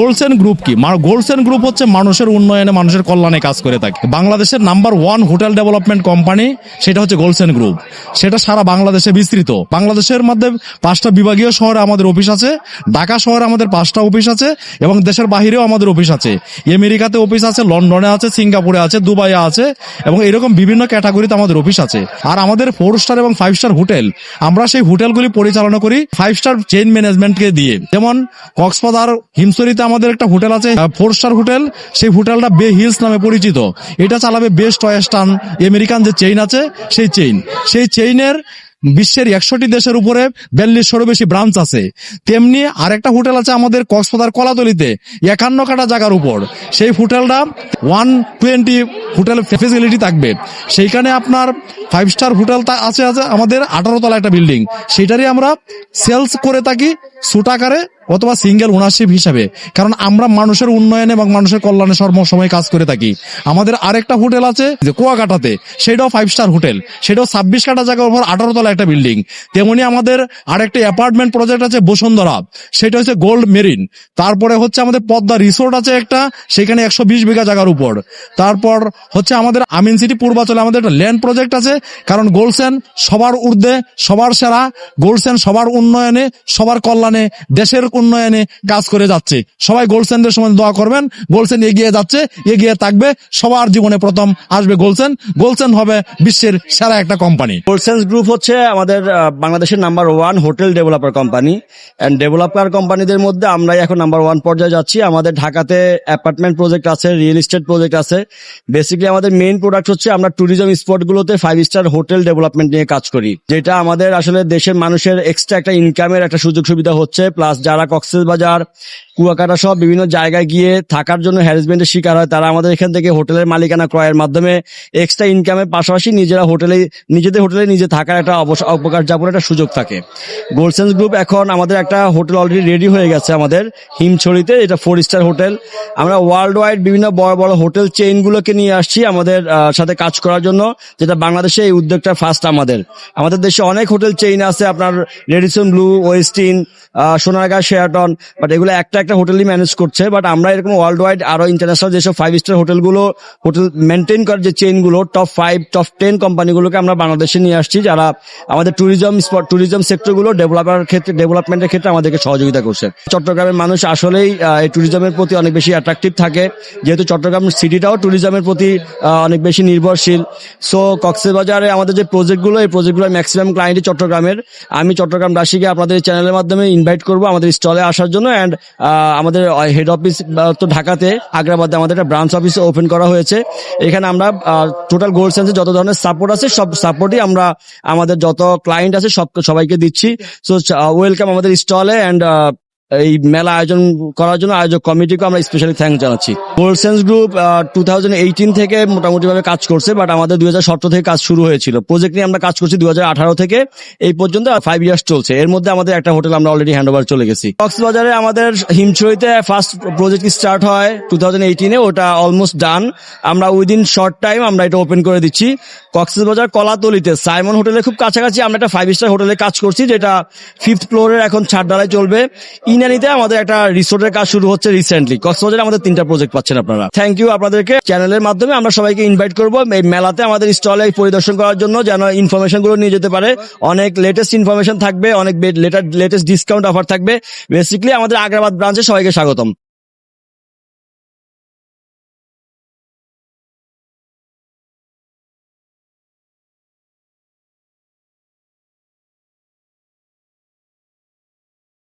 গোলসেন group কি? গোলসেন group হচ্ছে মানুষের উন্নয়নে মানুষের কল্যাণে কাজ করে থাকে। বাংলাদেশের number one hotel development company সেটা হচ্ছে গোলসেন গ্রুপ। সেটা সারা বাংলাদেশে বিস্তৃত। বাংলাদেশের মধ্যে পাঁচটা বিভাগীয় শহরে আমাদের অফিস আছে, ঢাকা শহরে আমাদের পাঁচটা অফিস আছে, এবং দেশের বাহিরেও আমাদের অফিস আছে। আমেরিকাতে অফিস আছে, লন্ডনে আছে, সিঙ্গাপুরে আছে, দুবাইয়ে আছে, এবং এরকম বিভিন্ন ক্যাটাগরিতে আমাদের অফিস আছে। আর আমাদের ফোর স্টার এবং ফাইভ স্টার হোটেল আমরা সেই হোটেলগুলি পরিচালনা করি ফাইভ স্টার চেইন ম্যানেজমেন্টকে দিয়ে। যেমন কক্সবাজার হিমসরিতে আমাদের একটা হোটেল আছে ফোর স্টার হোটেল। সেই হোটেলটা বে হিলস নামে পরিচিত। এটা চালাবে বেস্ট ওয়েস্টার্ন আমেরিকান যে চেইন আছে, সেই চেইন সেই চেইনের বিশ্বের একশোটি দেশের উপরে বিয়াল্লিশশোরও বেশি ব্রাঞ্চ আছে। তেমনি আরেকটা হোটেল আছে আমাদের কক্সবাজার কলাতলিতে, একান্ন কাটা জায়গার উপর। সেই হোটেলটা ওয়ান টোয়েন্টি হোটেল ফেসিলিটি থাকবে। সেইখানে আপনার ফাইভ স্টার হোটেল আছে আছে আমাদের আঠারো তলা একটা বিল্ডিং। সেটারই আমরা সেলস করে থাকি সুট আকারে অথবা সিঙ্গেল ওনারশিপ হিসাবে। কারণ আমরা মানুষের উন্নয়ন এবং মানুষের কল্যাণে সর্বসময় কাজ করে থাকি। আমাদের আরেকটা হোটেল আছে যে কুয়াকাটাতে, সেটাও ফাইভ স্টার হোটেল। সেটাও ছাব্বিশ কাটা জায়গার উপর আঠারো তলা একটা বিল্ডিং। তেমনি আমাদের আরেকটা অ্যাপার্টমেন্ট প্রজেক্ট আছে বসুন্ধরা। সেটা হচ্ছে গোল্ড মেরিন তারপরে হচ্ছে আমাদের পদ্মা রিসোর্ট আছে একটা, সেখানে একশো বিশ বিঘা জায়গার উপর। তারপর হচ্ছে আমাদের আমিন সিটি পূর্বাচলে আমাদের একটা ল্যান্ড প্রজেক্ট আছে কারণ গোলসেন সবার ঊর্ধ্বে, সবার সেরা। গোলসেন সবার উন্নয়নে, সবার কল্যাণে, দেশের উন্নয়নে কাজ করে যাচ্ছে। সবাই গোলসেনদের সময় দোয়া করবেন। গোলসেন এগিয়ে যাচ্ছে, এগিয়ে থাকবে। সবার জীবনে প্রথম আসবে গোলসেন। গোলসেন হবে বিশ্বের সেরা একটা কোম্পানি গোলসেন্স গ্রুপ হচ্ছে আমাদের বাংলাদেশের number one hotel developer company and developer কোম্পানিদের মধ্যে আমরাই এখন নাম্বার ওয়ান পর্যায়ে যাচ্ছি। আমাদের ঢাকাতে অ্যাপার্টমেন্ট প্রজেক্ট আছে রিয়েল এস্টেট প্রজেক্ট আছে। বেসিক্যালি আমাদের মেইন প্রোডাক্ট হচ্ছে আমরা ট্যুরিজম স্পটগুলোতে ফাইভ স্টার হোটেল ডেভেলপমেন্ট নিয়ে কাজ করি, যেটা আমাদের আসলে দেশের মানুষের এক্সট্রা একটা ইনকামের একটা সুযোগ সুবিধা হচ্ছে প্লাস যারা কক্সবাজার কুয়াকাটা সব বিভিন্ন জায়গায় গিয়ে থাকার জন্য হ্যারাসমেন্টের শিকার হয়, তারা আমাদের এখান থেকে হোটেলের মালিকানা ক্রয়ের মাধ্যমে এক্সট্রা ইনকামের পাশাপাশি নিজেরা হোটেলে, নিজেদের হোটেলে নিজে থাকার একটা অবকাশ যাপনের একটা সুযোগ থাকে। গোলসেন্স গ্রুপ এখন আমাদের একটা হোটেল অলরেডি রেডি হয়ে গেছে আমাদের, হিমছড়িতে, এটা ফোর স্টার হোটেল। আমরা ওয়ার্ল্ড ওয়াইড বিভিন্ন বড় বড় হোটেল চেইনগুলোকে নিয়ে আসছি আমাদের সাথে কাজ করার জন্য, যেটা বাংলাদেশে এই উদ্যোগটা ফার্স্ট আমাদের। আমাদের দেশে অনেক হোটেল চেইন আছে, আপনার Radisson Blu Westin Sonargaon Sheraton but এগুলো একটা একটা হোটেলই ম্যানেজ করছে বাট আমরা এরকম ওয়ার্ল্ড ওয়াইড আরও ইন্টারন্যাশনাল যেসব ফাইভ স্টার হোটেলগুলো হোটেল মেনটেন করে যে চেইনগুলো টপ ফাইভ টপ টেন কোম্পানিগুলোকে আমরা বাংলাদেশে নিয়ে আসছি, যারা আমাদের ট্যুরিজম স্পট ট্যুরিজম সেক্টরগুলো ডেভেলপার ক্ষেত্রে ডেভেলপমেন্টের ক্ষেত্রে আমাদেরকে সহযোগিতা করছে। চট্টগ্রামের মানুষ আসলেই এই ট্যুরিজমের প্রতি অনেক বেশি অ্যাট্রাকটিভ থাকে, যেহেতু চট্টগ্রাম সিটিটাও ট্যুরিজমের প্রতি অনেক বেশি নির্ভরশীল। সো কক্সবাজারে আমাদের যে প্রজেক্টগুলো এই প্রজেক্টগুলো ম্যাক্সিমাম ক্লায়েন্টই চট্টগ্রামের। আমি চট্টগ্রামবাসীকে আপনাদের এই চ্যানেলের মাধ্যমে ইনভাইট করব আমাদের স্টলে আসার জন্য অ্যান্ড আমাদের হেড অফিস তো ঢাকাতে আগ্রাবাদে আমাদের একটা ব্রাঞ্চ অফিস ওপেন করা হয়েছে। এখানে আমরা টোটাল গোল্ড সেন্সে যত ধরনের সাপোর্ট আছে, সব সাপোর্টই আমরা, আমাদের যত ক্লায়েন্ট আছে সব সবাইকে দিচ্ছি। সো ওয়েলকাম আমাদের স্টলে অ্যান্ড এই মেলা আয়োজন করার জন্য আয়োজক কমিটিকে আমরা স্পেশালি থ্যাংক জানাচ্ছি। গোল্ড সেন্স গ্রুপ টু থেকে মোটামুটি ভাবে কাজ করছে বাট আমাদের দু হাজার সতেরো থেকে কাজ শুরু হয়েছিল। প্রজেক্ট নিয়ে আমরা কাজ করছি দুই থেকে। এই পর্যন্ত ফাইভ ইয়ার্স চলছে। এর মধ্যে আমাদের একটা হোটেল আমরা অলরেডি হ্যান্ড ওভার চলে গেছি। কক্সবাজারে আমাদের হিমছড়িতে ফার্স্ট প্রজেক্ট স্টার্ট হয় টু থাউজেন্ড ওটা অলমোস্ট ডান আমরা উইদিন শর্ট টাইম আমরা এটা ওপেন করে দিচ্ছি। কক্সবাজার কলাতলিতে সাইমন হোটেলে খুব কাছাকাছি আমরা একটা ফাইভ স্টার হোটেলে কাজ করছি, যেটা ফিফথ ফ্লোরের এখন ছাড় ডালাই চলবে ইনানিতে আমাদের একটা রিসোর্টের কাজ শুরু হচ্ছে রিসেন্টলি কক্সবাজারে আমাদের তিনটা প্রজেক্ট পাচ্ছেন আপনারা। থ্যাংক ইউ আপনাদেরকে চ্যানেলের মাধ্যমে। আমরা সবাইকে ইনভাইট করব এই মেলাতে আমাদের স্টলে পরিদর্শন করার জন্য যেন ইনফরমেশনগুলো নিয়ে যেতে পারে। অনেক লেটেস্ট ইনফরমেশন থাকবে, অনেক লেটেস্ট ডিসকাউন্ট অফার থাকবে। বেসিক্যালি আমাদের আগ্রাবাদ ব্রাঞ্চে সবাইকে স্বাগতম।